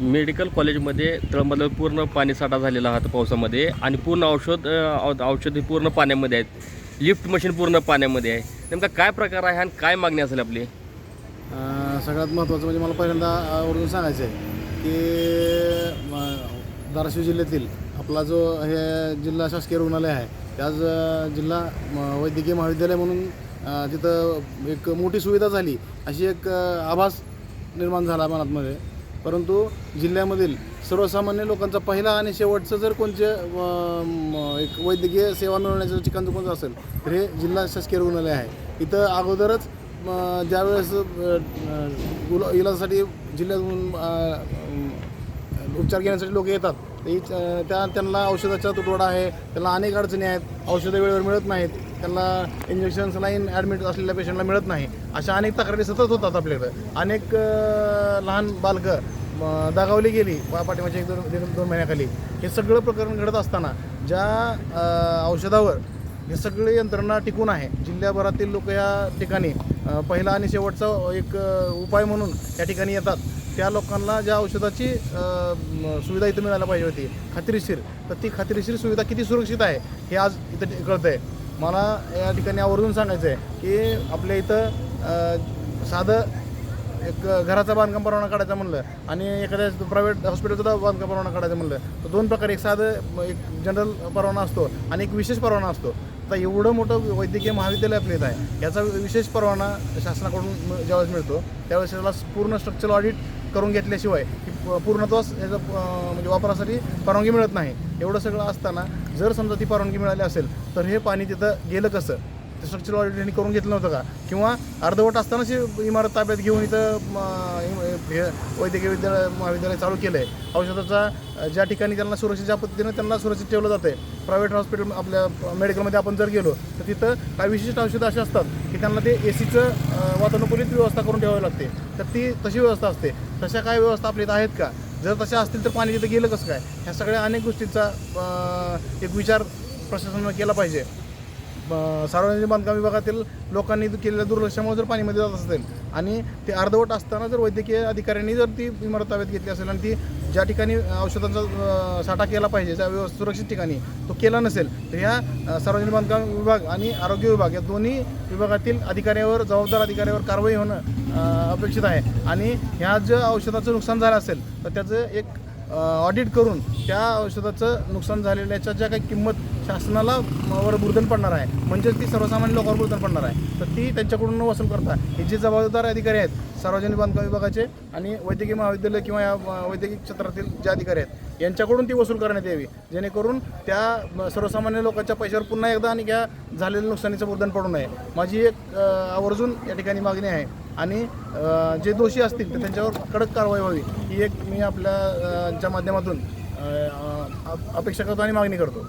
Medical कॉलेजमध्ये तळमधलं पूर्ण पाणी साठा झालेला आहे आता पावसामध्ये आणि पूर्ण औषध औषधी पूर्ण पाण्यामध्ये आहेत. लिफ्ट मशीन पूर्ण पाण्यामध्ये आहे. नेमका काय प्रकार आहे आणि काय मागणी असेल आपली? सगळ्यात महत्त्वाचं म्हणजे मला पहिल्यांदा आवर्जून सांगायचं आहे की धाराशिव जिल्ह्यातील आपला जो हे जिल्हा शासकीय रुग्णालय आहे त्याच जिल्हा म, वैद्यकीय महाविद्यालय म्हणून तिथं एक मोठी सुविधा झाली. अशी एक आभास निर्माण झाला मनातमध्ये. परंतु जिल्ह्यामधील सर्वसामान्य लोकांचा पहिला आणि शेवटचं जर कोणते एक वैद्यकीय सेवा मिळवण्याचं ठिकाण जर कोणतं असेल तर हे जिल्हा शासकीय रुग्णालय आहे. इथं अगोदरच ज्यावेळेस गुला अ, इलाजासाठी जिल्ह्यातून उपचार घेण्यासाठी लोक येतात त्या त्यांना औषधाचा तुटवडा आहे त्यांना अनेक अडचणी आहेत औषधं वेळेवर मिळत नाहीत. त्यांना इंजेक्शन लाईन ॲडमिट असलेल्या पेशंटला मिळत नाही. अशा अनेक तक्रारी सतत होतात आपल्याकडं. अनेक लहान बालकं दागावली दगावली गेली पा पाठीमागच्या एक दोन दीड दोन महिन्याखाली. हे सगळं प्रकरण घडत असताना ज्या औषधावर हे सगळे यंत्रणा टिकून आहे जिल्ह्याभरातील लोक या ठिकाणी पहिला आणि शेवटचा एक उपाय म्हणून या ठिकाणी येतात. त्या लोकांना ज्या औषधाची सुविधा इथं मिळायला पाहिजे होती खात्रीशीर तर ती खात्रीशीर सुविधा किती सुरक्षित आहे हे आज इथं कळतं आहे मला या ठिकाणी आवर्जून सांगायचं आहे की आपल्या इथं साधं एक घराचा बांधकाम परवाना काढायचा म्हणलं आणि एखाद्या प्रायव्हेट हॉस्पिटलचा बांधकाम परवाना काढायचं म्हणलं. तर दोन प्रकारे एक साधं एक जनरल परवाना असतो आणि एक विशेष परवाना असतो. आता एवढं मोठं वैद्यकीय महाविद्यालय आपल्या इथं आहे. याचा विशेष परवाना शासनाकडून ज्यावेळेस मिळतो त्यावेळेस त्याला पूर्ण स्ट्रक्चरल ऑडिट करून घेतल्याशिवाय की पूर्णत्वास याचा म्हणजे वापरासाठी परवानगी मिळत नाही. एवढं सगळं असताना जर समजा ती परवानगी मिळाली असेल तर हे पाणी तिथं गेलं कसं? स्ट्रक्चरल ऑडिट यांनी करून घेतलं नव्हतं का? किंवा अर्धवट असतानाच इमारत ताब्यात घेऊन इथं म, हे वैद्यकीय विद्यालय महाविद्यालय चालू केलं आहे औषधाचा ज्या ठिकाणी त्यांना सुरक्षित ज्या पद्धतीनं त्यांना सुरक्षित ठेवलं जातं आहे प्रायव्हेट हॉस्पिटल आपल्या मेडिकलमध्ये आपण जर गेलो तर तिथं काही विशिष्ट औषधं अशी असतात की त्यांना ते ए सीचं वातानुकूलित व्यवस्था करून ठेवावी लागते. तर ती तशी व्यवस्था असते. तशा काय व्यवस्था आपल्या इथं आहेत का? जर तशा असतील तर पाणी तिथं गेलं कसं काय? ह्या सगळ्या अनेक गोष्टींचा एक विचार प्रशासनानं केला पाहिजे. सार्वजनिक बांधकाम विभागातील लोकांनी केलेल्या दुर्लक्षामुळे जर पाणीमध्ये जात असेल आणि ते अर्धवट असताना जर वैद्यकीय अधिकाऱ्यांनी जर ती इमारत ताब्यात घेतली असेल आणि ती ज्या ठिकाणी औषधांचा साठा केला पाहिजे ज्या व्यवस्थित सुरक्षित ठिकाणी तो केला नसेल तर ह्या सार्वजनिक बांधकाम विभाग आणि आरोग्य विभाग या दोन्ही विभागातील अधिकाऱ्यावर जबाबदार अधिकाऱ्यावर कारवाई होणं अपेक्षित आहे. आणि ह्या जर औषधाचं नुकसान झालं असेल तर त्याचं एक ऑडिट करून त्या औषधाचं नुकसान झालेल्याच्या ज्या काही किंमत शासनाला वर बुर्धन पडणार आहे म्हणजेच ती सर्वसामान्य लोकांवर बुर्धन पडणार आहे तर ती त्यांच्याकडून न वसूल करता. हे जे जबाबदार अधिकारी आहेत सार्वजनिक बांधकाम विभागाचे आणि वैद्यकीय महाविद्यालय किंवा या वैद्यकीय क्षेत्रातील जे अधिकारी आहेत यांच्याकडून ती वसूल करण्यात यावी. जेणेकरून त्या सर्वसामान्य लोकांच्या पैशावर पुन्हा एकदा आणि या झालेल्या नुकसानीचं बुर्धन पडू नये. माझी एक आवर्जून या ठिकाणी मागणी आहे. आणि जे दोषी असतील तर त्यांच्यावर कडक कारवाई व्हावी. ही एक मी आपल्याच्या माध्यमातून अपेक्षा करतो आणि मागणी करतो.